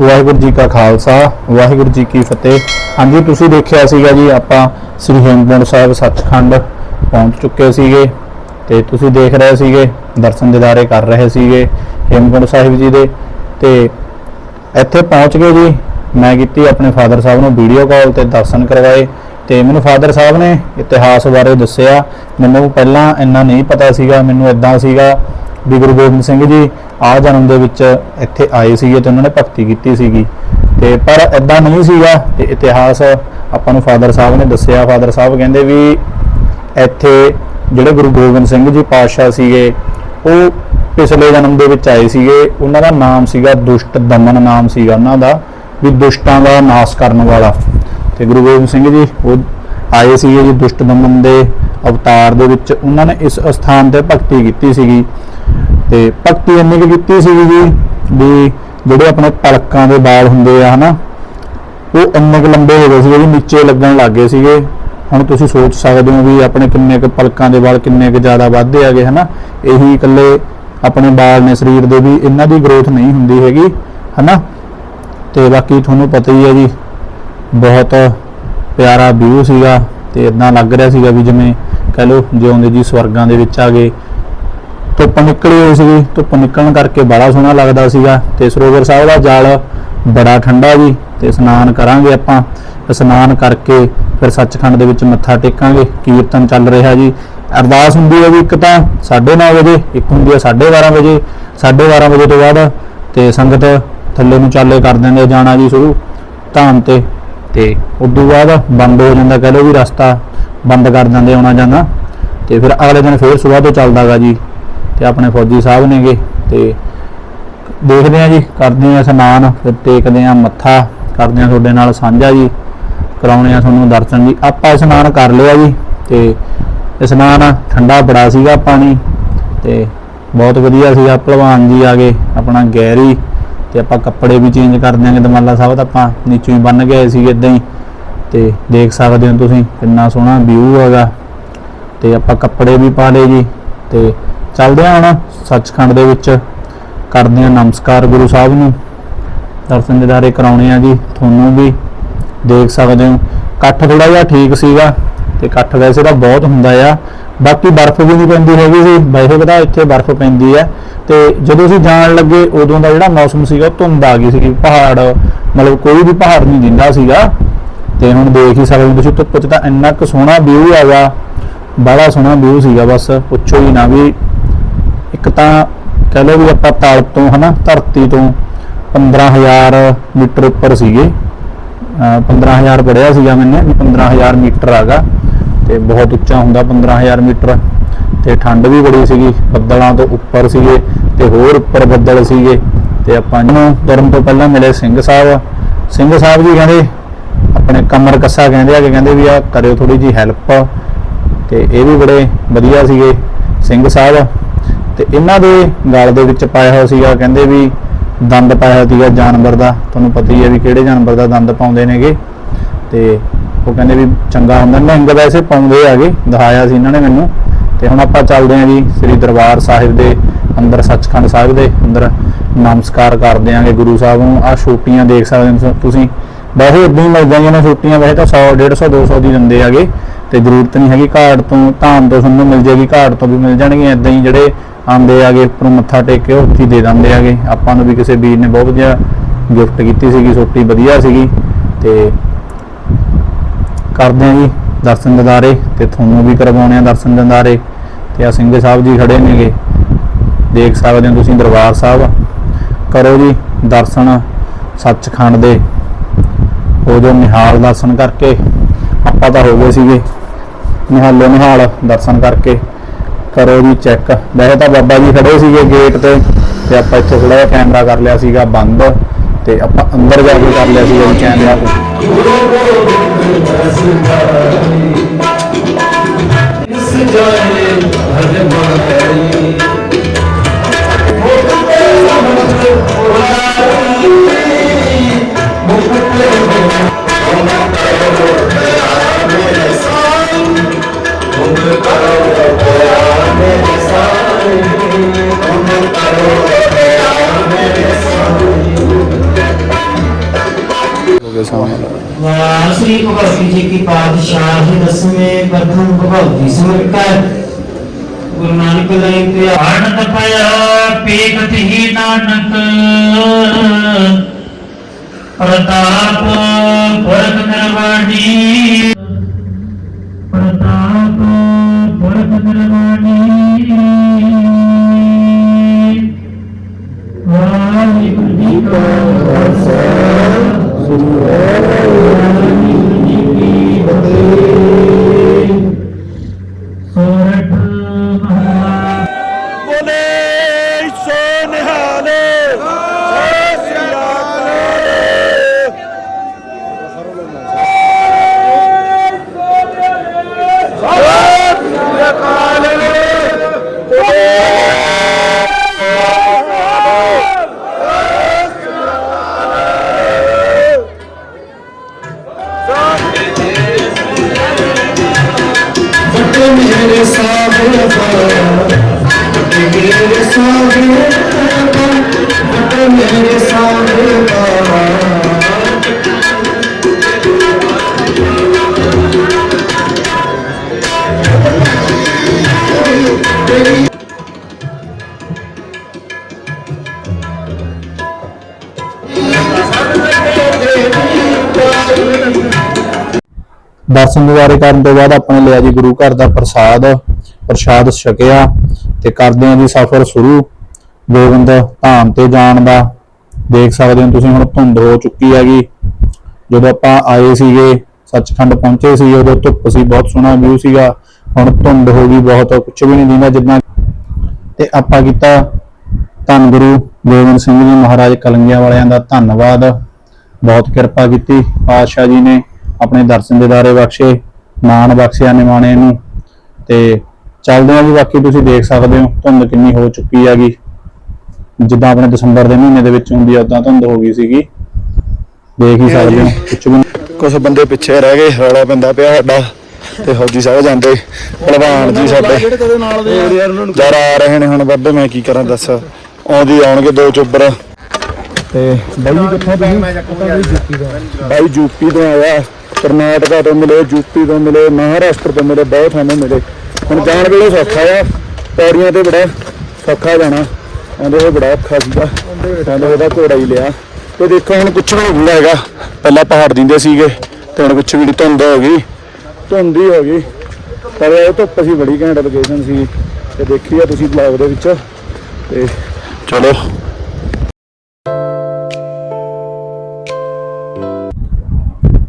ਵਾਹਿਗੁਰੂ ਜੀ ਕਾ ਖਾਲਸਾ, ਵਾਹਿਗੁਰੂ ਜੀ ਕੀ ਫਤਿਹ। ਹਾਂਜੀ, ਤੁਸੀਂ ਦੇਖਿਆ ਸੀਗਾ ਜੀ, ਆਪਾਂ ਸ੍ਰੀ ਹੇਮਕੁੰਟ ਸਾਹਿਬ ਸੱਚਖੰਡ ਪਹੁੰਚ ਚੁੱਕੇ ਸੀਗੇ ਤੇ ਤੁਸੀਂ ਦੇਖ ਰਹੇ ਸੀਗੇ, ਦਰਸ਼ਨ ਦਿਦਾਰੇ ਕਰ ਰਹੇ ਸੀਗੇ ਹੇਮਕੁੰਟ ਸਾਹਿਬ ਜੀ ਦੇ। ਤੇ ਇੱਥੇ ਪਹੁੰਚ ਗਏ ਜੀ, ਮੈਂ ਕੀਤੀ ਆਪਣੇ ਫਾਦਰ ਸਾਹਿਬ ਨੂੰ ਵੀਡੀਓ ਕਾਲ ਤੇ ਦਰਸ਼ਨ ਕਰਵਾਏ। ਤੇ ਮੈਨੂੰ ਫਾਦਰ ਸਾਹਿਬ ਨੇ ਇਤਿਹਾਸ ਬਾਰੇ ਦੱਸਿਆ। ਮੈਨੂੰ ਪਹਿਲਾਂ ਇੰਨਾ ਨਹੀਂ ਪਤਾ ਸੀਗਾ, ਮੈਨੂੰ ਇਦਾਂ ਸੀਗਾ ਵੀ ਗੁਰੂ ਗੋਬਿੰਦ ਸਿੰਘ ਜੀ ਆ ਜਨਮ ਦੇ ਵਿੱਚ ਇੱਥੇ ਆਏ ਸੀਗੇ ਤੇ ਉਹਨਾਂ ਨੇ ਭਗਤੀ ਕੀਤੀ ਸੀਗੀ। ਤੇ ਪਰ ਇਦਾਂ ਨਹੀਂ ਸੀਗਾ, ਤੇ ਇਤਿਹਾਸ ਆਪਾਂ ਨੂੰ ਫਾਦਰ ਸਾਹਿਬ ਨੇ ਦੱਸਿਆ। ਫਾਦਰ ਸਾਹਿਬ ਕਹਿੰਦੇ ਵੀ ਇੱਥੇ ਜਿਹੜੇ ਗੁਰੂ ਗੋਬਿੰਦ ਸਿੰਘ ਜੀ ਪਾਤਸ਼ਾਹ ਸੀਗੇ, ਉਹ ਪਿਛਲੇ ਜਨਮ ਦੇ ਵਿੱਚ ਆਏ ਸੀਗੇ। ਉਹਨਾਂ ਦਾ ਨਾਮ ਸੀਗਾ ਦੁਸ਼ਟ ਦਮਨ ਨਾਮ ਸੀਗਾ ਉਹਨਾਂ ਦਾ, ਵੀ ਦੁਸ਼ਟਾਂ ਦਾ ਨਾਸ਼ ਕਰਨ ਵਾਲਾ। ਤੇ ਗੁਰੂ ਗੋਬਿੰਦ ਸਿੰਘ ਜੀ ਉਹ ਆਏ ਸੀਗੇ ਜੀ ਦੁਸ਼ਟ ਦਮਨ ਦੇ ਅਵਤਾਰ ਦੇ ਵਿੱਚ। ਉਹਨਾਂ ਨੇ ਇਸ ਅਸਥਾਨ ਤੇ ਭਗਤੀ ਕੀਤੀ ਸੀਗੀ। ਤੇ ਭਗਤੀ ਇੰਨੀ ਕੁ ਕੀਤੀ ਸੀਗੀ ਜੀ ਵੀ ਜਿਹੜੇ ਆਪਣੇ ਪਲਕਾਂ ਦੇ ਵਾਲ ਹੁੰਦੇ ਆ, ਹਨਾ, ਉਹ ਇੰਨੇ ਕੁ ਲੰਬੇ ਹੋ ਗਏ ਸੀਗੇ ਵੀ ਨੀਚੇ ਲੱਗਣ ਲੱਗ ਗਏ ਸੀਗੇ। ਹੁਣ ਤੁਸੀਂ ਸੋਚ ਸਕਦੇ ਹੋ ਵੀ ਆਪਣੇ ਕਿੰਨੇ ਕੁ ਪਲਕਾਂ ਦੇ ਵਾਲ ਕਿੰਨੇ ਕੁ ਜ਼ਿਆਦਾ ਵੱਧਦੇ ਆਗੇ ਹਨਾ। ਇਹੀ ਇਕੱਲੇ ਆਪਣੇ ਵਾਲ ਨੇ ਸਰੀਰ ਦੇ ਵੀ ਇਹਨਾਂ ਦੀ ਗਰੋਥ ਨਹੀਂ ਹੁੰਦੀ ਹੈਗੀ, ਹਨਾ। ਤੇ ਬਾਕੀ ਤੁਹਾਨੂੰ ਪਤਾ ਹੀ ਹੈ ਜੀ, ਬਹੁਤ ਪਿਆਰਾ ਵਿਊ ਸੀਗਾ ਤੇ ਇਦਾਂ ਲੱਗ ਰਿਹਾ ਸੀਗਾ ਵੀ ਜਿਵੇਂ ਕਹ ਲਓ ਜਿਉਂਦੇ ਜੀ ਸਵਰਗਾਂ ਦੇ ਵਿੱਚ ਆ ਗਏ ਧੁੱਪ ਨਿਕਲੀ ਹੋਈ ਸੀਗੀ, ਧੁੱਪ ਨਿਕਲਣ ਕਰਕੇ ਬੜਾ ਸੋਹਣਾ ਲੱਗਦਾ ਸੀਗਾ ਤੇ ਸਰੋਵਰ ਸਾਹਿਬ ਦਾ ਜਲ ਬੜਾ ਠੰਡਾ ਜੀ, ਤੇ ਇਸ਼ਨਾਨ ਕਰਾਂਗੇ ਆਪਾਂ। ਇਸ਼ਨਾਨ ਕਰਕੇ ਫਿਰ ਸੱਚਖੰਡ ਦੇ ਵਿੱਚ ਮੱਥਾ ਟੇਕਾਂਗੇ, ਕੀਰਤਨ ਚੱਲ ਰਿਹਾ ਜੀ। ਅਰਦਾਸ ਹੁੰਦੀ ਹੈ ਵੀ ਇੱਕ ਤਾਂ 9:30 ਵਜੇ, ਇੱਕ ਹੁੰਦੀ ਹੈ 12:30 ਵਜੇ 12:30 ਵਜੇ ਤੋਂ ਬਾਅਦ ਤੇ ਸੰਗਤ ਥੱਲੇ ਨੂੰ ਚਾਲੇ ਕਰ ਦਿੰਦੇ ਜਾਣਾ ਜੀ ਸ਼ੁਰੂ। ਧਾਮ ਤੇ ਤੇ ਉਦੋਂ ਬਾਅਦ ਬੰਦ ਹੋ ਜਾਂਦਾ, ਕਹ ਲਓ ਵੀ ਰਸਤਾ ਬੰਦ ਕਰ ਦਿੰਦੇ ਆਉਣਾ ਜਾਂਦਾ ਤੇ ਫਿਰ ਅਗਲੇ ਦਿਨ ਫੇਰ ਸਵੇਰ ਤੋਂ ਚੱਲਦਾਗਾ ਜੀ। ਤੇ ਆਪਣੇ ਫੌਜੀ ਸਾਹਿਬ ਨੇਗੇ ਤੇ ਦੇਖਦੇ ਆ ਜੀ, ਕਰਦੇ ਆ ਇਸ਼ਨਾਨ, ਫਿਰ ਟੇਕਦੇ ਆ ਮੱਥਾ, ਕਰਦੇ ਆ ਤੁਹਾਡੇ ਨਾਲ ਸਾਂਝਾ ਜੀ ਕਰਾਉਣੇ ਆ ਤੁਹਾਨੂੰ ਦਰਸ਼ਨ ਜੀ। ਆਪਾਂ ਇਸ਼ਨਾਨ ਕਰ ਲਿਆ ਜੀ ਤੇ ਇਸ਼ਨਾਨ ਠੰਡਾ ਬੜਾ ਸੀਗਾ ਪਾਣੀ ਤੇ ਬਹੁਤ ਵਧੀਆ ਸੀਗਾ। ਭਲਵਾਨ ਜੀ ਆ ਗਏ, ਆਪਣਾ ਗੈਰੀ ਤੇ ਆਪਾਂ ਕੱਪੜੇ ਵੀ ਚੇਂਜ ਕਰ ਦਿਆਂਗੇ ਦਮਾਲਾ ਸਾਹਿਬ, ਤਾਂ ਆਪਾਂ ਨੀਚੋਂ ਹੀ ਬੰਨ ਗਏ ਸੀ ਇਦਾਂ ਹੀ। ਤੇ ਦੇਖ ਸਕਦੇ ਹੋ ਤੁਸੀਂ ਕਿੰਨਾ ਸੋਹਣਾ ਵਿਊ ਹੈਗਾ। ਤੇ ਆਪਾਂ ਕੱਪੜੇ ਵੀ ਪਾ ਲਏ ਜੀ ਤੇ ਚੱਲਦੇ ਹਾਂ ਹੁਣ ਸੱਚਖੰਡ ਦੇ ਵਿੱਚ। ਕਰਦੇ ਹਾਂ ਨਮਸਕਾਰ ਗੁਰੂ ਸਾਹਿਬ ਨੂੰ। ਦਰਸ਼ਨ ਦਿਦਾਰੇ ਕਰਾਉਣੇ ਆ ਜੀ, ਤੁਹਾਨੂੰ ਵੀ। ਦੇਖ ਸਕਦੇ ਹੋ, ਇਕੱਠ ਥੋੜਾ ਜਿਹਾ ਠੀਕ ਸੀਗਾ ਤੇ ਇਕੱਠ ਵੈਸੇ ਤਾਂ ਬਹੁਤ ਹੁੰਦਾ ਆ। ਬਾਕੀ ਬਰਫ਼ ਵੀ ਨਹੀਂ ਪੈਂਦੀ ਹੈਗੀ ਸੀ, ਵੈਸੇ ਪਤਾ ਇੱਥੇ ਬਰਫ਼ ਪੈਂਦੀ ਹੈ ਤੇ ਜਦੋਂ ਅਸੀਂ ਜਾਣ ਲੱਗੇ, ਉਦੋਂ ਦਾ ਜਿਹੜਾ ਮੌਸਮ ਸੀਗਾ ਧੁੰਦ ਆ ਗਈ ਸੀਗੀ। ਪਹਾੜ, ਮਤਲਬ ਕੋਈ ਵੀ ਪਹਾੜ ਨਹੀਂ ਦਿੰਦਾ ਸੀਗਾ। ਤੇ ਹੁਣ ਦੇਖ ਹੀ ਸਕਦੇ ਤੁਸੀਂ ਧੁੱਪ 'ਚ ਤਾਂ ਇੰਨਾ ਕੁ ਸੋਹਣਾ ਵਿਊ ਹੈਗਾ ਬੜਾ ਸੋਹਣਾ ਵਿਊ ਸੀਗਾ ਬਸ, ਪੁੱਛੋ ਹੀ ਨਾ ਵੀ ਇੱਕ ਤਾਂ ਕਹ ਲਓ ਵੀ ਆਪਾਂ ਤਾਲ ਤੋਂ, ਹਨਾ, ਧਰਤੀ ਤੋਂ 15000 ਮੀਟਰ ਉੱਪਰ ਸੀਗੇ। ਅਹ 15000 ਪੜਿਆ ਸੀਗਾ ਮੈਨੇ, ਵੀ 15000 ਮੀਟਰ ਹੈਗਾ ਤੇ ਬਹੁਤ ਉੱਚਾ ਹੁੰਦਾ 15000 ਮੀਟਰ। ਤੇ ਠੰਡ ਵੀ ਬੜੀ ਸੀਗੀ, ਬੱਦਲਾਂ ਤੋਂ ਉੱਪਰ ਸੀਗੇ ਤੇ ਹੋਰ ਉੱਪਰ ਬੱਦਲ ਸੀਗੇ। ਤੇ ਆਪਾਂ ਨੂੰ ਤੁਰਨ ਤੋਂ ਪਹਿਲਾਂ ਮਿਲੇ ਸਿੰਘ ਸਾਹਿਬ। ਸਿੰਘ ਸਾਹਿਬ ਜੀ ਕਹਿੰਦੇ, ਆਪਣੇ ਕਮਰ ਕੱਸਾ ਕਹਿੰਦੇ ਆ ਕਿ ਕਹਿੰਦੇ ਵੀ ਆ, ਕਰਿਓ ਥੋੜੀ ਜੀ ਹੈਲਪ ਤੇ ਇਹ ਵੀ ਬੜੇ ਵਧੀਆ ਸੀਗੇ। ਸਿੰਘ ਸਾਹਿਬ ਤੇ ਇਹਨਾਂ ਦੇ ਗਲ ਦੇ ਵਿੱਚ ਪਾਇਆ ਹੋਇਆ ਸੀਗਾ, ਕਹਿੰਦੇ ਵੀ ਦੰਦ ਪਾਇਆ ਹੋਇਆ ਸੀਗਾ ਜਾਨਵਰ ਦਾ। ਤੁਹਾਨੂੰ ਪਤਾ ਹੀ ਹੈ ਵੀ ਕਿਹੜੇ ਜਾਨਵਰ ਦਾ ਦੰਦ ਪਾਉਂਦੇ ਨੇਗੇ। ਤੇ ਉਹ ਕਹਿੰਦੇ ਵੀ ਚੰਗਾ ਹੁੰਦਾ ਨਿਹੰਗ ਵੈਸੇ ਪਾਉਂਦੇ ਆਗੇ ਦਿਖਾਇਆ ਸੀ ਇਹਨਾਂ ਨੇ ਮੈਨੂੰ। ਤੇ ਹੁਣ ਆਪਾਂ ਚੱਲਦੇ ਆਂ ਜੀ, ਸ੍ਰੀ ਦਰਬਾਰ ਸਾਹਿਬ ਦੇ ਅੰਦਰ, ਸੱਚਖੰਡ ਸਾਹਿਬ ਦੇ ਅੰਦਰ। ਨਮਸਕਾਰ ਕਰਦੇ ਆਂਗੇ ਗੁਰੂ ਸਾਹਿਬ ਨੂੰ। ਆ ਛੋਟੀਆਂ ਦੇਖ ਸਕਦੇ ਹੋ ਤੁਸੀਂ। ਵੈਸੇ ਇਦਾਂ ਹੀ ਮਿਲ ਜਾਂਦੀਆਂ ਛੋਟੀਆਂ, ਵੈਸੇ ਤਾਂ 100 150 200 ਦੀ ਦਿੰਦੇ ਆਗੇ ਤੇ ਜ਼ਰੂਰਤ ਨਹੀਂ ਹੈਗੀ, ਘਾਟ ਤੋਂ ਧਾਮ ਤੋਂ ਤੁਹਾਨੂੰ ਮਿਲ ਜੇਗੀ ਘਾਟ ਤੋਂ ਵੀ ਮਿਲ ਜਾਣਗੇ ਇਦਾਂ ਹੀ ਜਿਹੜੇ ਆਂਦੇ ਆਗੇ, ਉੱਪਰੋਂ ਮੱਥਾ ਟੇਕ ਕੇ ਉੱਥੇ ਦੇ ਦਿੰਦੇ ਆਗੇ। ਆਪਾਂ ਨੂੰ ਵੀ ਕਿਸੇ ਵੀਰ ਨੇ ਬਹੁਤ ਵਧੀਆ ਗਿਫਟ ਕੀਤੀ ਸੀਗੀ ਛੋਟੀ ਵਧੀਆ ਸੀਗੀ। ਤੇ ਕਰਦੇ ਆਂ ਜੀ ਦਰਸ਼ਨ ਦਿਦਾਰੇ, ਤੇ ਤੁਹਾਨੂੰ ਵੀ ਕਰਵਾਉਣੇ ਆ ਦਰਸ਼ਨ ਦਿਦਾਰੇ। ਤੇ ਆ ਸਿੰਘ ਸਾਹਿਬ ਜੀ ਖੜੇ ਨੇਗੇ। ਦੇਖ ਸਕਦੇ ਹੋ ਤੁਸੀਂ ਦਰਬਾਰ ਸਾਹਿਬ। ਕਰੋ ਜੀ ਦਰਸ਼ਨ ਸੱਚਖੰਡ ਦੇ। ਉਦੋਂ ਨਿਹਾਲ ਦਰਸ਼ਨ ਕਰਕੇ। ਆਪਾਂ ਤਾਂ ਹੋ ਗਏ ਸੀਗੇ। ਨਿਹਾਲੋ ਨਿਹਾਲ ਦਰਸ਼ਨ ਕਰਕੇ। ਕਰੋ ਜੀ ਚੈੱਕ ਵੈਸੇ ਤਾਂ ਬਾਬਾ ਜੀ ਖੜੇ ਸੀਗੇ ਗੇਟ ਤੇ ਤੇ ਆਪਾਂ ਇੱਥੇ ਥੋੜਾ ਜਿਹਾ ਕੈਮਰਾ ਕਰ ਲਿਆ ਸੀਗਾ ਬੰਦ ਤੇ ਆਪਾਂ ਅੰਦਰ ਜਾ ਕੇ ਕਰ ਲਿਆ ਸੀਗਾ ਕੈਮਰਾ ਇਸ ਜਾਏ ਹਰ ਮਾਈ ਮੁਕਤੇ ਸਮੇਂ ਵਾਹ ਸ੍ਰੀ ਭਗਵਤੀ ਜੀ ਕੀ ਪਾਤਸ਼ਾਹੀ ਦਸਵੇਂ ਪ੍ਰਥਮ ਭਗਵਤੀ ਸਿਮਰ ਕਰ ਗੁਰੂ ਨਾਨਕ ਲਈ ਤੇ ਆਨੰਦ ਪਿਆ ਪੀਕਤ ਹੀ ਨਾਨਕ। ਪ੍ਰਤਾਪ ਸਾਹੇ ਫਟੇ ਮੇਰੇ ਦਰਸ਼ਨ ਦੁਆਰੇ ਕਰਨ ਤੋਂ ਬਾਅਦ ਆਪਣੇ ਲਿਆ ਜੀ ਗੁਰੂ ਘਰ ਦਾ ਪ੍ਰਸਾਦ, ਪ੍ਰਸ਼ਾਦ ਛਕਿਆ ਤੇ ਕਰਦੇ ਹਾਂ ਜੀ ਸਫ਼ਰ ਸ਼ੁਰੂ। ਗੋਬਿੰਦ, ਧਾਮ ਤੇ ਜਾਣ ਦਾ। ਦੇਖ ਸਕਦੇ ਹੋ ਤੁਸੀਂ ਹੁਣ ਧੁੰਦ ਹੋ ਚੁੱਕੀ ਹੈਗੀ। ਜਦੋਂ ਆਪਾਂ ਆਏ ਸੀਗੇ, ਸੱਚਖੰਡ ਪਹੁੰਚੇ ਸੀ ਉਦੋਂ ਧੁੱਪ ਸੀ, ਬਹੁਤ ਸੋਹਣਾ ਵਿਊ ਸੀਗਾ। ਹੁਣ ਧੁੰਦ ਹੋ ਗਈ, ਬਹੁਤ ਕੁਝ ਵੀ ਨਹੀਂ ਦਿੰਦਾ ਜਿੱਦਾਂ। ਤੇ ਆਪਾਂ ਕੀਤਾ ਧੰਨ ਗੁਰੂ ਗੋਬਿੰਦ ਸਿੰਘ ਜੀ ਮਹਾਰਾਜ ਕਲੰਗੀਆਂ ਵਾਲਿਆਂ ਦਾ ਧੰਨਵਾਦ। ਬਹੁਤ ਕਿਰਪਾ ਕੀਤੀ ਪਾਤਸ਼ਾਹ ਜੀ ਨੇ ਆਪਣੇ ਦਰਸ਼ਨ ਦੇ ਦਿਦਾਰੇ ਬਖਸ਼ੇ ਮਾਣ ਬਖਸ਼ਿਆ ਨਿਮਾਣੇ ਨੂੰ। ਤੇ ਚੱਲਦੇ ਹਾਂ ਜੀ, ਬਾਕੀ ਤੁਸੀਂ ਦੇਖ ਸਕਦੇ ਹੋ ਧੁੰਦ ਕਿੰਨੀ ਹੋ ਚੁੱਕੀ ਹੈਗੀ। ਜਿੱਦਾਂ ਆਪਣੇ ਦਸੰਬਰ ਦੇ ਮਹੀਨੇ ਦੇ ਵਿੱਚ ਹੁੰਦੀ ਆ ਉਦਾਂ ਧੁੰਦ ਹੋ ਗਈ ਸੀਗੀ। ਦੇਖ ਹੀ ਸਕਦੇ ਹੋ ਕੁਝ ਵੀ ਕੁਝ ਬੰਦੇ ਪਿੱਛੇ ਰਹਿ ਗਏ ਰੌਲਾ ਪੈਂਦਾ ਪਿਆ ਸਾਡਾ ਤੇ ਫੌਜੀ ਸਾਹਿਬ ਜਾਂਦੇ ਭਲਵਾਨ ਜੀ ਸਾਡੇ। ਯਾਰ ਆ ਰਹੇ ਨੇ ਹੁਣ ਵੱਡੇ ਮੈਂ ਕੀ ਕਰਾਂ ਦੱਸ। ਆਉਂਦੀ ਆਉਣਗੇ ਦੋ ਚੁੱਬਰ ਤੇ ਬਾਈ ਜੀ ਕਿੱਥੋਂ ਤੁਸੀਂ? ਬਾਈ ਯੂਪੀ ਤੋਂ ਆਇਆ ਕਰਨਾਟਕਾ ਤੋਂ ਮਿਲੇ ਯੂਪੀ ਤੋਂ ਮਿਲੇ ਮਹਾਰਾਸ਼ਟਰ ਤੋਂ ਮਿਲੇ ਬਹੁਤ ਥਾਂ ਮਿਲੇ। ਹੁਣ ਜਾਣ ਵੇਲੇ ਸੌਖਾ ਆ ਪੌੜੀਆਂ ਤੇ ਬੜਾ ਸੌਖਾ ਜਾਣਾ। ਕਹਿੰਦੇ ਇਹ ਬੜਾ ਔਖਾ ਸੀਗਾ। ਕਹਿੰਦੇ ਉਹਦਾ ਘੋੜਾ ਹੀ ਲਿਆ। ਤੇ ਦੇਖੋ ਹੁਣ ਕੁਛ ਵੀ ਨਹੀਂ ਹੈਗਾ। ਪਹਿਲਾਂ ਪਹਾੜ ਦਿੰਦੇ ਸੀਗੇ, ਤੇ ਹੁਣ ਕੁਛ ਵੀ ਨਹੀਂ, ਧੁੰਦ ਹੋ ਗਈ। ਧੁੰਦ ਹੀ ਹੋ ਗਈ। ਪਰ ਇਹ ਧੁੱਪ ਸੀ, ਬੜੀ ਘੈਂਟ ਲੋਕੇਸ਼ਨ ਸੀ। ਤੇ ਦੇਖੀ ਆ ਤੁਸੀਂ ਬਲੌਗ ਦੇ ਵਿੱਚ। ਤੇ ਚਲੋ।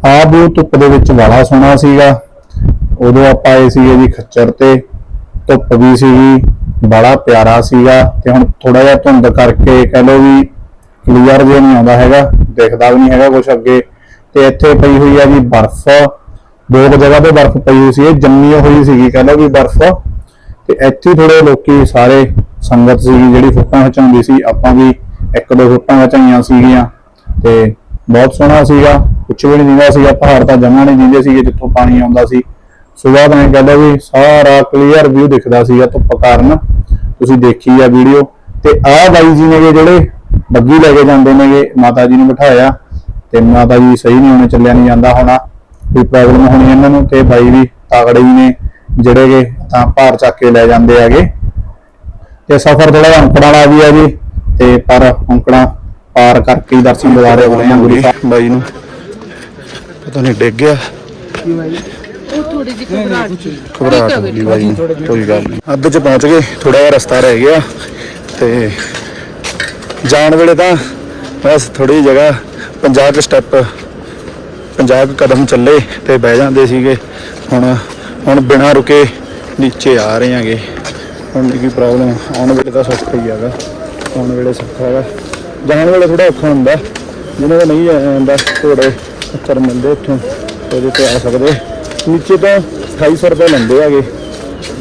ਆਹ ਵੀ ਧੁੱਪ ਦੇ ਵਿੱਚ ਵਾਲਾ ਸੋਹਣਾ ਸੀਗਾ। ਉਦੋਂ ਆਪਾਂ ਆਏ ਸੀਗੇ ਜੀ ਖੱਚਰ ਤੇ। ਧੁੱਪ ਵੀ ਸੀਗੀ। ਬੜਾ ਪਿਆਰਾ ਸੀਗਾ ਤੇ ਹੁਣ ਥੋੜਾ ਜਿਹਾ ਧੁੰਦ ਕਰਕੇ ਕਹ ਲਓ ਵੀ ਕਲੀਅਰ ਜਿਹਾ ਨਹੀਂ ਆਉਂਦਾ ਹੈਗਾ, ਦਿਖਦਾ ਵੀ ਨਹੀਂ ਹੈਗਾ ਕੁਝ ਅੱਗੇ। ਤੇ ਇੱਥੇ ਪਈ ਹੋਈ ਆ ਜੀ ਬਰਫ਼। ਦੋ ਕੁ ਜਗ੍ਹਾ ਤੇ ਬਰਫ਼ ਪਈ ਹੋਈ ਸੀ, ਇਹ ਜੰਮੀ ਹੋਈ ਸੀਗੀ ਕਹ ਲਓ ਵੀ ਬਰਫ਼। ਤੇ ਇੱਥੇ ਥੋੜੇ ਲੋਕੀ ਸਾਰੇ ਸੰਗਤ ਸੀਗੀ ਜਿਹੜੀ ਫੋਟੋਆਂ ਖਿਚਾਉਂਦੀ ਸੀ, ਆਪਾਂ ਵੀ ਇੱਕ ਦੋ ਫੋਟੋਆਂ ਖਿਚਾਈਆਂ ਸੀਗੀਆਂ। ਤੇ ਬਹੁਤ ਸੋਹਣਾ ਸੀਗਾ, ਕੁਛ ਵੀ ਨਹੀਂ ਦਿੰਦਾ ਸੀਗਾ, ਪਹਾੜ ਤਾਂ ਜਮਾ ਨਹੀਂ ਦਿੰਦੇ ਸੀਗੇ ਜਿੱਥੋਂ ਪਾਣੀ ਆਉਂਦਾ ਸੀ। ਸੁਬਾਹ ਤਾਂ ਕਹਿੰਦਾ ਵੀ ਸਾਰਾ ਕਲੀਅਰ ਵਿਊ ਦਿਖਦਾ ਸੀਗਾ ਧੁੱਪ ਕਾਰਨ। ਤੁਸੀਂ ਦੇਖੀ ਆ ਵੀਡੀਓ, ਤੇ ਆਹ ਬਾਈ ਜੀ ਨੇਗੇ ਜਿਹੜੇ ਬੱਗੀ ਲੈ ਕੇ ਜਾਂਦੇ ਨੇਗੇ, ਮਾਤਾ ਜੀ ਨੂੰ ਬਿਠਾਇਆ, ਤੇ ਮਾਤਾ ਜੀ ਸਹੀ ਨਹੀਂ ਹੋਣੇ, ਚੱਲਿਆ ਨਹੀਂ ਜਾਂਦਾ ਹੋਣਾ, ਕੋਈ ਪ੍ਰੋਬਲਮ ਹੋਣੀ ਇਹਨਾਂ ਨੂੰ, ਤੇ ਬਾਈ ਵੀ ਤਾਗੜੇ ਹੀ ਨੇ, ਜਿਹੜੇ ਤਾਂ ਭਾਰ ਚੱਕ ਕੇ ਲੈ ਜਾਂਦੇ ਹੈਗੇ। ਤੇ ਸਫ਼ਰ ਥੋੜਾ ਜਿਹਾ ਵਾਲਾ ਵੀ ਹੈ ਜੀ, ਤੇ ਪਰ ਅੰਕੜਾ ਪਾਰ ਕਰਕੇ ਹੀ ਦਰਸ਼ਨ ਦੁਆਰੇ ਹੋਣੇ ਆ ਗੁਰੂ ਸਾਹਿਬ। ਬਾਈ ਨੂੰ ਪਤਾ ਨਹੀਂ ਡਿੱਗ ਗਿਆ। ਉਹ ਥੋੜੀ ਜਿਹੀ ਘਬਰਾਹਟ ਸੀ ਘਬਰਾਹਟ ਹੋ ਗਈ ਬਾਈ ਨੂੰ ਕੋਈ ਗੱਲ ਨਹੀਂ ਅੱਧ ਚ ਪਹੁੰਚ ਗਏ ਥੋੜਾ ਜਿਹਾ ਰਸਤਾ ਰਹਿ ਗਿਆ ਤੇ ਜਾਣ ਵੇਲੇ ਤਾਂ ਬਸ ਥੋੜੀ ਜਗ੍ਹਾ 50 ਕੁ ਸਟੈਪ 50 ਕੁ ਕਦਮ ਚੱਲੇ ਤੇ ਬਹਿ ਜਾਂਦੇ ਸੀਗੇ। ਹੁਣ ਹੁਣ ਬਿਨਾਂ ਰੁਕੇ ਨੀਚੇ ਆ ਰਹੇ ਆਂਗੇ ਹੁਣ ਨਹੀਂ ਕੋਈ ਪ੍ਰੋਬਲਮ ਆਉਣ ਵੇਲੇ ਤਾਂ ਸੌਖਾ ਹੀ ਹੈਗਾ। ਆਉਣ ਵੇਲੇ ਸੌਖਾ ਹੈਗਾ। ਜਾਣ ਵੇਲੇ ਥੋੜਾ ਔਖਾ ਹੁੰਦਾ। ਜਿਹਨਾਂ ਦਾ ਨਹੀਂ ਆਇਆ ਜਾਂਦਾ ਘੋੜੇ ਚੱਰ ਮਿਲਦੇ ਉੱਥੋਂ ਉਹਦੇ ਤੇ ਆ ਸਕਦੇ। ਨੀਚੇ ਤੋਂ 2800 ਰੁਪਏ ਲੈਂਦੇ ਹੈਗੇ।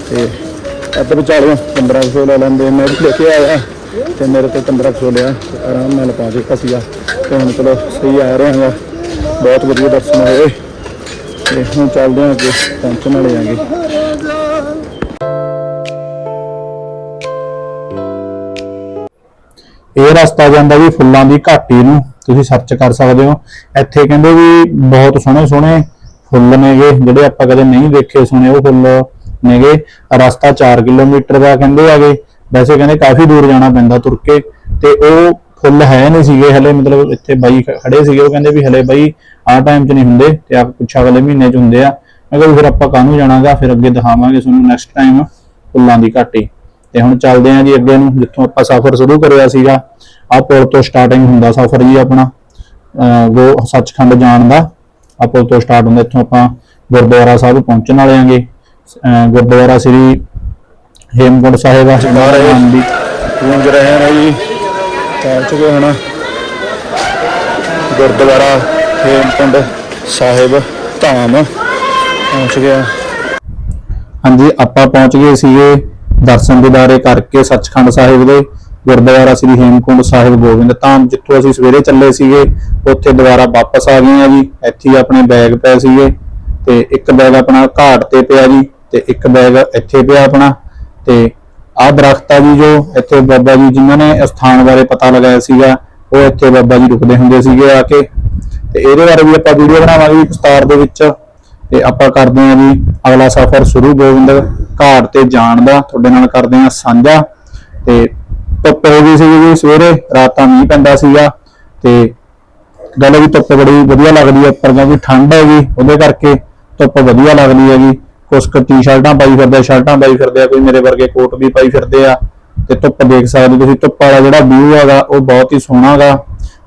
ਤੇ ਇੱਧਰ ਵਿਚਾਲੇ 1500 ਲੈ ਲੈਂਦੇ। ਮੈਂ ਵੀ ਲੈ ਕੇ ਆਇਆ ਤੇ ਮੇਰੇ ਤੋਂ 1500 ਲਿਆ। ਆਰਾਮ ਨਾਲ ਪਹੁੰਚ ਗਿਆ ਸੀਗਾ। ਤੇ ਹੁਣ ਚਲੋ ਸਹੀ ਆ ਰਹੇ ਹਾਂ ਬਹੁਤ ਵਧੀਆ ਦਰਸ਼ਨ ਹੋਏ। ਤੇ ਹੁਣ ਚੱਲਦੇ ਹਾਂ ਅੱਗੇ। ਪਹੁੰਚਣ ਵਾਲੇ ਆਂਗੇ ਇਹ ਰਸਤਾ ਜਾਂਦਾ ਜੀ ਫੁੱਲਾਂ ਦੀ ਘਾਟੀ ਨੂੰ। ਤੁਸੀਂ ਸਰਚ ਕਰ ਸਕਦੇ ਹੋ। ਇੱਥੇ ਕਹਿੰਦੇ ਵੀ ਬਹੁਤ ਸੋਹਣੇ ਸੋਹਣੇ ਫੁੱਲ ਨੇਗੇ, ਜਿਹੜੇ ਆਪਾਂ ਕਦੇ ਨਹੀਂ ਦੇਖੇ ਸੁਣੇ ਉਹ ਫੁੱਲ ਨੇਗੇ। ਰਸਤਾ 4 ਕਿਲੋਮੀਟਰ ਦਾ ਕਹਿੰਦੇ ਆਗੇ ਵੈਸੇ ਕਹਿੰਦੇ ਕਾਫੀ ਦੂਰ ਜਾਣਾ ਪੈਂਦਾ ਤੁਰ ਕੇ। ਤੇ ਉਹ ਫੁੱਲ ਹੈ ਨਹੀਂ ਸੀਗੇ, ਹਲੇ ਮਤਲਬ ਇੱਥੇ ਬਾਈ ਖੜੇ ਸੀਗੇ। ਉਹ ਕਹਿੰਦੇ ਵੀ ਹਲੇ ਬਾਈ ਆਹ ਟਾਈਮ 'ਚ ਨਹੀਂ ਹੁੰਦੇ ਤੇ ਆ ਕੁਛ ਅਗਲੇ ਮਹੀਨੇ 'ਚ ਹੁੰਦੇ ਆ। ਮੈਂ ਕਿਹਾ ਫਿਰ ਆਪਾਂ ਕਾਹਨੂੰ ਜਾਣਾਗਾ? ਫਿਰ ਅੱਗੇ ਦਿਖਾਵਾਂਗੇ ਤੁਹਾਨੂੰ ਨੈਕਸਟ ਟਾਈਮ ਫੁੱਲਾਂ ਦੀ ਘਾਟੀ। ਤੇ ਹੁਣ ਚੱਲਦੇ ਆਂ ਜੀ ਅੱਗੇ ਨੂੰ, ਜਿੱਥੋਂ ਆਪਾਂ ਸਫ਼ਰ ਸ਼ੁਰੂ ਕਰਿਆ ਸੀਗਾ। ਆਹ ਪੁਲ ਤੋਂ ਸਟਾਰਟਿੰਗ ਹੁੰਦਾ ਸਫ਼ਰ ਜੀ ਆਪਣਾ। ਅਹ ਗੋ ਸੱਚਖੰਡ ਜਾਣ ਦਾ। ਪੁਲ ਤੋਂ ਸਟਾਰਟ ਹੁੰਦਾ ਇੱਥੋਂ ਆਪਾਂ ਗੁਰਦੁਆਰਾ ਸਾਹਿਬ ਪਹੁੰਚਣ ਵਾਲੇ ਆਂਗੇ। ਗੁਰਦੁਆਰਾ ਸ੍ਰੀ ਹੇਮਕੁੰਟ ਸਾਹਿਬ ਆ ਜਾਣ ਦੀ। ਗੂੰਜ ਰਹੇ ਨੇ ਜੀ। ਪਹੁੰਚ ਚੁੱਕੇ ਹੁਣ। ਗੁਰਦੁਆਰਾ ਹੇਮਕੁੰਡ ਸਾਹਿਬ ਧਾਮ। ਪਹੁੰਚ ਗਿਆ ਹਾਂਜੀ ਆਪਾਂ ਪਹੁੰਚ ਗਏ ਸੀਗੇ ਦਰਸ਼ਨ ਦਿਦਾਰੇ ਕਰਕੇ ਸੱਚਖੰਡ ਸਾਹਿਬ ਦੇ। ਗੁਰਦੁਆਰਾ ਸ੍ਰੀ ਹੇਮਕੁੰਡ ਸਾਹਿਬ ਗੋਬਿੰਦ ਧਾਮ, ਜਿੱਥੋਂ ਅਸੀਂ ਸਵੇਰੇ ਚੱਲੇ ਸੀਗੇ, ਉੱਥੇ ਦੁਬਾਰਾ ਵਾਪਸ ਆ ਗਏ ਆ ਜੀ। ਇੱਥੇ ਹੀ ਆਪਣੇ ਬੈਗ ਪਏ ਸੀਗੇ ਤੇ ਇੱਕ ਬੈਗ ਆਪਣਾ ਘਾਟ ਤੇ ਪਿਆ ਜੀ ਤੇ ਇੱਕ ਬੈਗ ਇੱਥੇ ਪਿਆ ਆਪਣਾ ਤੇ ਆਹ ਦਰਖਤ ਆ ਜੀ ਜੋ ਇੱਥੇ ਬਾਬਾ ਜੀ ਜਿਨ੍ਹਾਂ ਨੇ ਇਸ ਸਥਾਨ ਬਾਰੇ ਪਤਾ ਲਗਾਇਆ ਸੀਗਾ, ਉਹ ਇੱਥੇ ਬਾਬਾ ਜੀ ਰੁਕਦੇ ਹੁੰਦੇ ਸੀਗੇ ਆ ਕੇ। ਤੇ ਇਹਦੇ ਬਾਰੇ ਵੀ ਆਪਾਂ ਵੀਡੀਓ ਬਣਾਵਾਂਗੇ ਜੀ ਵਿਸਤਾਰ ਦੇ ਵਿੱਚ ਤੇ ਆਪਾਂ ਕਰਦੇ ਹਾਂ ਜੀ ਅਗਲਾ ਸਫ਼ਰ ਸ਼ੁਰੂ ਗੋਬਿੰਦ ਘਾਟ ਤੇ ਜਾਣ ਦਾ। ਤੁਹਾਡੇ ਨਾਲ ਕਰਦੇ ਹਾਂ ਸਾਂਝਾ ਤੇ ਧੁੱਪ ਹੋ ਗਈ ਸੀ ਜੀ, ਸਵੇਰੇ, ਰਾਤ ਰਾਤਾਂ ਮੀਂਹ ਪੈਂਦਾ ਸੀਗਾ ਤੇ ਗੱਲ ਵੀ ਧੁੱਪ ਬੜੀ ਵਧੀਆ ਲੱਗਦੀ ਹੈ ਉੱਪਰ ਕਿਉਂਕਿ ਠੰਡ ਹੈਗੀ, ਉਹਦੇ ਕਰਕੇ ਧੁੱਪ ਵਧੀਆ ਲੱਗਦੀ ਹੈਗੀ। ਕੁਛ ਕੁ ਟੀ-ਸ਼ਰਟਾਂ ਪਾਈ ਫਿਰਦੇ ਸ਼ਰਟਾਂ ਪਾਈ ਫਿਰਦੇ ਆ, ਕੋਈ ਮੇਰੇ ਵਰਗੇ ਕੋਟ ਵੀ ਪਾਈ ਫਿਰਦੇ ਆ ਤੇ ਧੁੱਪ ਦੇਖ ਸਕਦੇ ਹੋ ਤੁਸੀਂ, ਧੁੱਪ ਵਾਲਾ ਜਿਹੜਾ ਵਿਊ ਹੈਗਾ, ਉਹ ਬਹੁਤ ਹੀ ਸੋਹਣਾ ਗਾ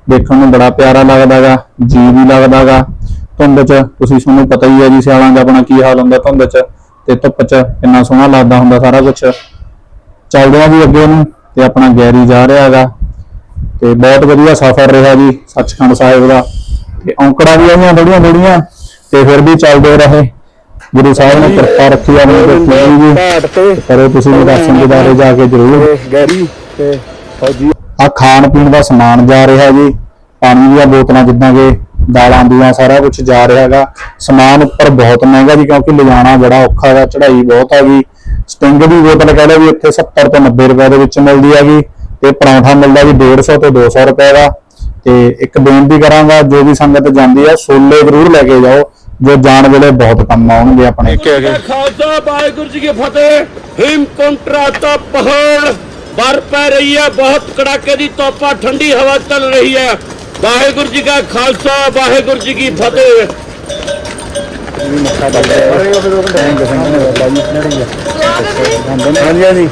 ਦੇਖਣ ਨੂੰ ਬੜਾ ਪਿਆਰਾ ਲੱਗਦਾਗਾ ਜੀ ਵੀ ਲੱਗਦਾਗਾ। ਧੁੰਦ 'ਚ ਤੁਸੀਂ, ਤੁਹਾਨੂੰ ਪਤਾ ਹੀ ਹੈ ਜੀ, ਸਿਆਲਾਂ ਦਾ ਆਪਣਾ ਕੀ ਹਾਲ ਹੁੰਦਾ ਧੁੰਦ 'ਚ ਤੇ ਧੁੱਪ 'ਚ ਕਿੰਨਾ ਸੋਹਣਾ ਲੱਗਦਾ ਹੁੰਦਾ ਸਾਰਾ ਕੁਝ ਚੱਲਦੇ ਆ ਜੀ ਅੱਗੇ ਨੂੰ। ਤੇ ਆਪਣਾ ਗੈਰੀ ਜਾ ਰਿਹਾ ਹੈਗਾ। ਤੇ ਬਹੁਤ ਵਧੀਆ ਸਫ਼ਰ ਰਿਹਾ ਜੀ, ਸੱਚਖੰਡ ਸਾਹਿਬ ਦਾ। ਤੇ ਔਂਕੜਾਂ ਵੀ ਆਈਆਂ ਥੋੜੀਆਂ ਥੋੜੀਆਂ ਤੇ ਫਿਰ ਵੀ ਚੱਲਦੇ ਰਹੇ। ਗੁਰੂ ਸਾਹਿਬ ਨੇ ਕਿਰਪਾ ਰੱਖੀ ਆਪਣੇ ਤੇ ਜੀ ਘਾਟ ਤੇ ਕਰੋ ਤੁਸੀਂ ਵੀ ਦਰਸ਼ਨ ਦਿਦਾਰੇ ਜਾ ਕੇ ਜ਼ਰੂਰ। ਗੈਰੀ ਤੇ ਫੌਜੀ ਆ ਖਾਣ ਪੀਣ ਦਾ ਸਮਾਨ ਜਾ ਰਿਹਾ ਜੀ। ਪਾਣੀ ਦੀਆਂ ਬੋਤਲਾਂ ਜਿੱਦਾਂ ਕਿ ਦਾਲਾਂ ਦੀਆਂ ਸਾਰਾ ਕੁਝ ਜਾ ਰਿਹਾ ਹੈਗਾ। ਸਮਾਨ ਉੱਪਰ ਬਹੁਤ ਮਹਿੰਗਾ ਜੀ, ਕਿਉਂਕਿ ਲਿਜਾਣਾ ਬੜਾ ਔਖਾ ਹੈਗਾ, ਚੜ੍ਹਾਈ ਬਹੁਤ ਹੈਗੀ। ਸਟਿੰਗ ਦੀ ਬੋਤਲ ਕਹਿ ਲਓ ਵੀ ਇੱਥੇ 70 ਤੋਂ 90 ਰੁਪਏ ਦੇ ਵਿੱਚ ਮਿਲਦੀ ਹੈਗੀ ਤੇ ਪਰੌਂਠਾ ਮਿਲਦਾ ਜੀ 150 ਤੋਂ 200 ਰੁਪਏ ਦਾ। ਤੇ ਇੱਕ ਬੇਨਤੀ ਕਰਾਂਗਾ ਜੋ ਵੀ ਸੰਗਤ ਜਾਂਦੀ ਹੈ ਛੋਲੇ ਜ਼ਰੂਰ ਲੈ ਕੇ ਜਾਓ ਜੋ ਜਾਣ ਵੇਲੇ ਬਹੁਤ ਕੰਮ ਆਉਣਗੇ ਆਪਣੇ। ਖਾਲਸਾ ਵਾਹਿਗੁਰੂ ਜੀ ਕੀ ਫਤਿਹ। ਹਿਮਕੁੰਟ ਰਾਤਾ ਪਹਾੜ ਬਰ ਪੈ ਰਹੀ ਹੈ ਬਹੁਤ ਕੜਾਕੇ ਦੀ ਤੋਪਾ ਠੰਡੀ ਹਵਾ ਚੱਲ ਰਹੀ ਹੈ। ਵਾਹਿਗੁਰੂ ਜੀ ਕਾ ਖਾਲਸਾ ਵਾਹਿਗੁਰੂ ਜੀ ਕੀ ਫਤਿਹ। ਹਾਂਜੀ ਹਾਂਜੀ।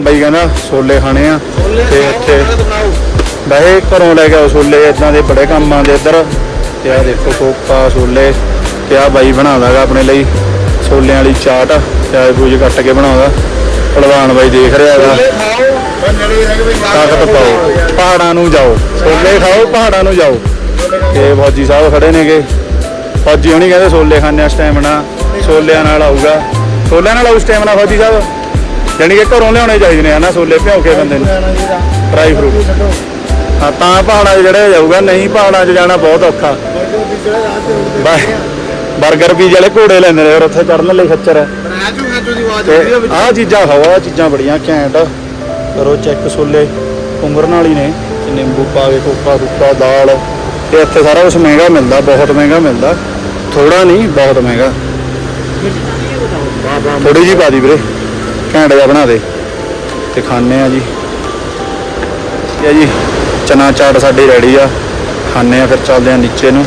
ਹਣ ਬਾਈ ਕਹਿੰਦਾ ਛੋਲੇ ਖਾਣੇ ਆ ਤੇ ਇੱਥੇ ਵੈਸੇ ਘਰੋਂ ਲੈ ਕੇ ਛੋਲੇ ਇਦਾਂ ਦੇ ਬੜੇ ਕੰਮ ਆਉਂਦੇ ਇੱਧਰ। ਤੇ ਆ ਦੇਖੋ ਕੋਪਾ ਛੋਲੇ ਤੇ ਆ ਬਾਈ ਬਣਾਉਂਦਾਗਾ ਆਪਣੇ ਲਈ ਛੋਲਿਆਂ ਵਾਲੀ ਚਾਟ ਤੇ ਆ ਬੂਝ ਕੱਟ ਕੇ ਬਣਾਉਂਦਾ। ਭਲਵਾਨ ਬਾਈ ਦੇਖ ਰਿਹਾ ਹੈਗਾ। ਤਾਕਤ ਪਾਓ। ਪਹਾੜਾਂ ਨੂੰ ਜਾਓ। ਛੋਲੇ ਖਾਓ ਪਹਾੜਾਂ ਨੂੰ ਜਾਓ। ਤੇ ਫੌਜੀ ਸਾਹਿਬ ਖੜੇ ਨੇਗੇ। ਫੌਜੀ ਹੁਣੀ ਕਹਿੰਦੇ ਛੋਲੇ ਖਾਣੇ ਆ ਸਟੈਮਨਾ। ਛੋਲਿਆਂ ਨਾਲ ਆਊਗਾ। ਛੋਲਿਆਂ ਨਾਲ ਆਊ ਸਟੈਮਨਾ ਫੌਜੀ ਸਾਹਿਬ? ਜਾਣੀ ਕਿ ਘਰੋਂ ਲਿਆਉਣੇ ਚਾਹੀਦੇ ਨੇ ਹਨਾ ਛੋਲੇ ਭਿਉਂ ਕੇ ਬੰਦੇ ਨੂੰ। ਡਰਾਈ ਫਰੂਟ ਹਾਂ ਤਾਂ ਪਹਾੜਾਂ 'ਚ ਚੜਿਆ ਜਾਊਗਾ ਨਹੀਂ ਪਹਾੜਾਂ 'ਚ ਜਾਣਾ ਬਹੁਤ ਔਖਾ। ਬਰਗਰ ਪੀਜ਼ੇ ਵਾਲੇ ਘੋੜੇ ਲੈਂਦੇ ਨੇ ਫਿਰ ਉੱਥੇ ਚੜਨ ਲਈ ਖੱਚਰ ਆਹ ਚੀਜ਼ਾਂ ਖਾਓ ਆਹ ਚੀਜ਼ਾਂ ਬੜੀਆਂ ਘੈਂਟ। ਕਰੋ ਚੈੱਕ ਛੋਲੇ ਪੁੰਗਰਨ ਵਾਲੀ ਨੇ ਤੇ ਨਿੰਬੂ ਪਾ ਕੇ ਕੋਕਾ ਕੁੱਕਾ ਦਾਲ। ਤੇ ਇੱਥੇ ਸਾਰਾ ਕੁਝ ਮਹਿੰਗਾ ਮਿਲਦਾ ਬਹੁਤ ਮਹਿੰਗਾ ਮਿਲਦਾ। ਥੋੜਾ ਨਹੀਂ ਬਹੁਤ ਮਹਿੰਗਾ। ਥੋੜੀ ਜੀ ਪਾ ਦੀ ਵੀਰੇ। ਘੈਂਟ ਜਿਹਾ ਬਣਾ ਦੇ ਤੇ ਖਾਣੇ ਆ ਜੀ। ਇਹ ਆ ਜੀ, ਚਨਾ ਚਾਟ ਸਾਡੀ ਰੈਡੀ ਆ। ਖਾਣੇ ਆ ਫਿਰ ਚੱਲਦੇ ਆ ਨੀਚੇ ਨੂੰ।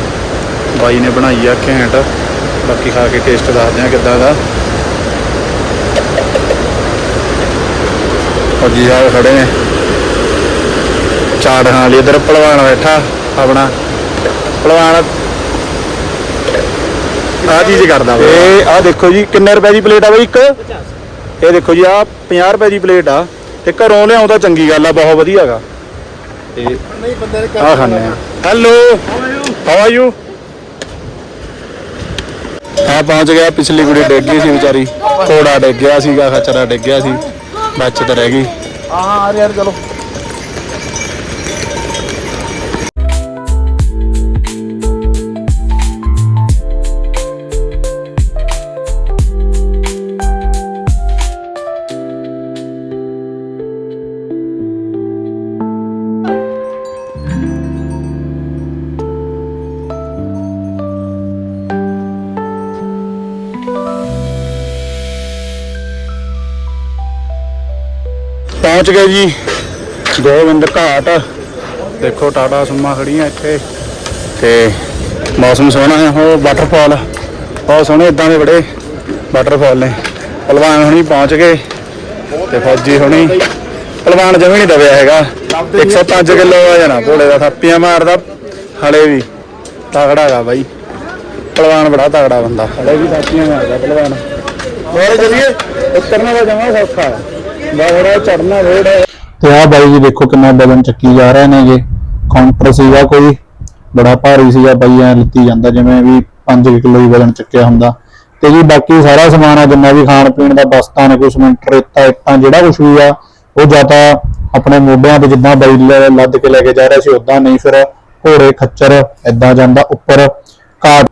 ਬਾਈ ਨੇ ਬਣਾਈ ਆ ਘੈਂਟ। ਬਾਕੀ ਖਾ ਕੇ ਟੇਸਟ ਦੱਸਦੇ ਆ ਕਿੱਦਾਂ ਦਾ। ਫੌਜੀ ਸਾਹਿਬ ਖੜੇ ਨੇ। ਚਾਟ ਖਾਣ ਲਈ ਇਧਰ ਪਹਿਲਵਾਨ ਬੈਠਾ, ਆਪਣਾ। ਪਹਿਲਵਾਨ ਆ ਚੀਜ਼ ਕਰਦਾ ਇਹ ਆ ਦੇਖੋ ਜੀ, ਕਿੰਨੇ ਰੁਪਏ ਦੀ ਪਲੇਟ ਆ ਬਈ ਇੱਕ? ਇਹ ਦੇਖੋ ਜੀ ਆ 50 ਰੁਪਏ ਦੀ ਪਲੇਟ ਆ ਤੇ ਘਰੋਂ ਲਿਆਉਂਦਾ ਚੰਗੀ ਗੱਲ ਆ ਬਹੁਤ ਵਧੀਆ ਹੈਗਾ। ਤੇ ਆ ਖਾਣੇ। ਆ। ਹੈਲੋ ਹਾਊ ਆਰ ਯੂ ਆ ਪਹੁੰਚ ਗਿਆ ਪਿਛਲੀ ਕੁੜੀ ਡਿੱਗ ਗਈ ਸੀ ਵਿਚਾਰੀ। ਥੋੜਾ ਡਿੱਗ ਗਿਆ ਸੀਗਾ ਖਚਰਾ ਡਿੱਗ ਗਿਆ ਸੀ ਬਚਤ ਰਹਿ ਗਈ। ਹਾਂ ਯਾਰ ਚਲੋ। ਪਹੁੰਚ ਗਏ ਜੀ। ਗੋਬਿੰਦ ਘਾਟ। ਦੇਖੋ ਟਾਟਾ ਸੁਮਾ ਖੜੀਆਂ ਇੱਥੇ। ਤੇ ਮੌਸਮ ਸੋਹਣਾ ਹੈ ਉਹ ਵਾਟਰਫਾਲ ਬਹੁਤ ਸੋਹਣੇ ਇਦਾਂ ਦੇ ਬੜੇ ਵਾਟਰਫਾਲ ਨੇ। ਪਹਿਲਵਾਨ ਹੁਣੀ ਪਹੁੰਚ ਗਏ ਤੇ ਫੌਜੀ ਹੁਣੀ। ਪਹਿਲਵਾਨ ਜਮੀ ਨਹੀਂ ਦਬਿਆ ਹੈਗਾ। 105 ਕਿਲੋ ਆ ਜਾਣਾ ਭੋਲੇ ਦਾ ਥਾਪੀਆਂ ਮਾਰਦਾ ਹਲੇ ਵੀ ਤਗੜਾ ਹੈਗਾ ਬਾਈ। ਪਹਿਲਵਾਨ ਬੜਾ ਤਗੜਾ ਬੰਦਾ। ਹਲੇ ਵੀ ਥਾਪੀਆਂ ਮਾਰਦਾ ਪਹਿਲਵਾਨ। ਹੋਰ ਚਲੀਏ ਉਤਰਨਾ ਦਾ ਜਮਾ ਸੌਖਾ ਹੈ। ਬੜਾ ਚੜਨਾ ਰੋਡ ਹੈ। ਤੇ ਆਹ ਬਾਈ ਜੀ ਦੇਖੋ ਕਿੰਨਾ ਵਜਨ ਚੱਕੀ ਜਾ ਰਹੇ ਨੇਗੇ ਕਾਊਂਟਰ ਸੀਗਾ ਕੋਈ, ਬੜਾ ਭਾਰੀ ਸੀਗਾ ਬਾਈ, ਐ ਲਿੱਤੀ ਜਾਂਦਾ ਜਿਵੇਂ ਵੀ 5 ਕਿਲੋ ਹੀ ਵਜਨ ਚੱਕਿਆ ਹੁੰਦਾ। ਤੇ ਜੀ ਬਾਕੀ ਸਾਰਾ ਸਮਾਨ ਆ, ਜਿੰਨਾ ਵੀ ਖਾਣ ਪੀਣ ਦਾ ਬਸਤਾਂ ਨੇ ਕੋਈ ਸਿਮੈਂਟ ਰੇਤਾ ਇੱਟਾਂ, ਜਿਹੜਾ ਕੁਝ ਵੀ ਆ, ਉਹ ਜ਼ਿਆਦਾ ਆਪਣੇ ਮੋਢਿਆਂ ਤੇ ਜਿੱਦਾਂ ਬਾਈ ਲੱਦ ਕੇ ਲੈ ਕੇ ਜਾ ਰਿਹਾ ਸੀ ਉਦਾਂ ਨਹੀਂ ਫਿਰ ਘੋੜੇ, ਖੱਚਰ, ਏਦਾਂ ਜਾਂਦਾ ਉੱਪਰ। ਘਾਟ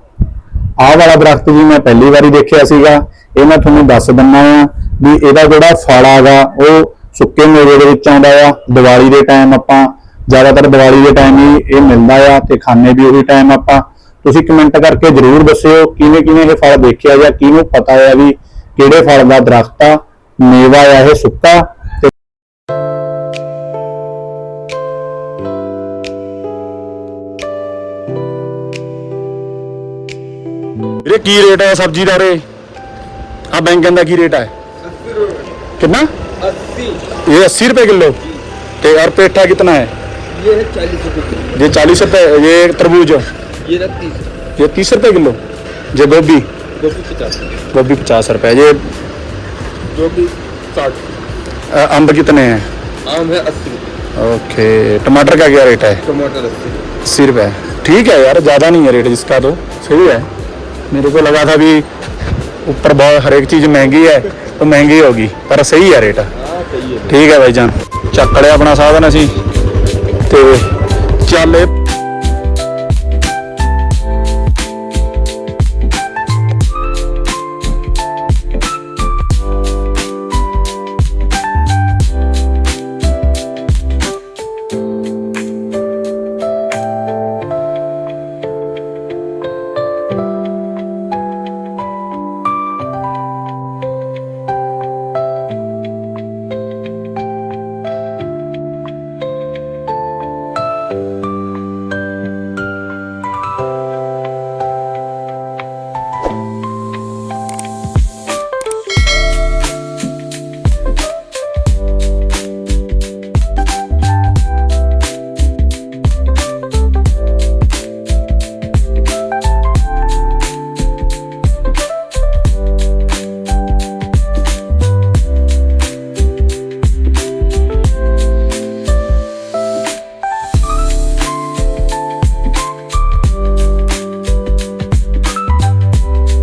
ਆਹ ਵਾਲਾ ਦਰਖਤ ਜੀ ਮੈਂ ਪਹਿਲੀ ਵਾਰੀ ਦੇਖਿਆ ਸੀਗਾ, ਇਹ ਮੈਂ ਤੁਹਾਨੂੰ ਦੱਸ ਦਿੰਨਾ ਆ ਵੀ ਇਹਦਾ ਜਿਹੜਾ ਫਲ ਆਗਾ, ਉਹ ਸੁੱਕੇ ਮੇਵੇ ਦੇ ਵਿੱਚ ਆਉਂਦਾ ਆ, ਦੀਵਾਲੀ ਦੇ ਟਾਈਮ ਆਪਾਂ ਜ਼ਿਆਦਾਤਰ ਦੀਵਾਲੀ ਦੇ ਟਾਈਮ ਹੀ ਇਹ ਮਿਲਦਾ ਆ ਤੇ ਖਾਣੇ ਵੀ ਉਹੀ ਟਾਈਮ ਆਪਾਂ। ਤੁਸੀਂ ਕਮੈਂਟ ਕਰਕੇ ਜਰੂਰ ਦੱਸਿਓ ਕਿਵੇਂ ਕਿਵੇਂ ਇਹ ਫਲ ਦੇਖਿਆ ਜਾਂ ਕਿਹਨੂੰ ਪਤਾ ਆ ਵੀ ਕਿਹੜੇ ਫਲ ਦਾ ਦਰਖਤ ਆ, ਮੇਵਾ ਆ, ਇਹ ਸੁੱਕਾ ਵੀਰੇ, ਕੀ ਰੇਟ ਹੈ ਸਬਜ਼ੀ ਦਾ ਰੇ? ਆ ਬੈਂਗਨ ਦਾ ਕੀ ਰੇਟ ਹੈ कितना? 80 ये अस्सी रुपए किलो। तो और पेठा कितना है? ये है चालीस रुपए ये चालीस रुपए ये तरबूज। ये तीस ये तीस रुपए किलो? ये गोभी। गोभी पचास गोभी पचास रुपए। ये साठ। अम्ब कितने हैं? आम है अस्सी ओके टमाटर का क्या रेट है? टमाटर अस्सी। अस्सी रुपए। ठीक है यार ज़्यादा नहीं है रेट जिसका तो। सही है। मेरे को लगा था भी ਉੱਪਰ ਬਹੁਤ ਹਰੇਕ ਚੀਜ਼ ਮਹਿੰਗੀ ਹੈ, ਤਾਂ ਮਹਿੰਗੀ ਹੋ ਗਈ, ਪਰ ਸਹੀ ਹੈ ਰੇਟ। ਠੀਕ ਹੈ ਬਾਈ ਜਾਨ, ਚੱਕ ਲਿਆ ਆਪਣਾ ਸਾਧਨ ਅਸੀਂ, ਤੇ ਚੱਲੇ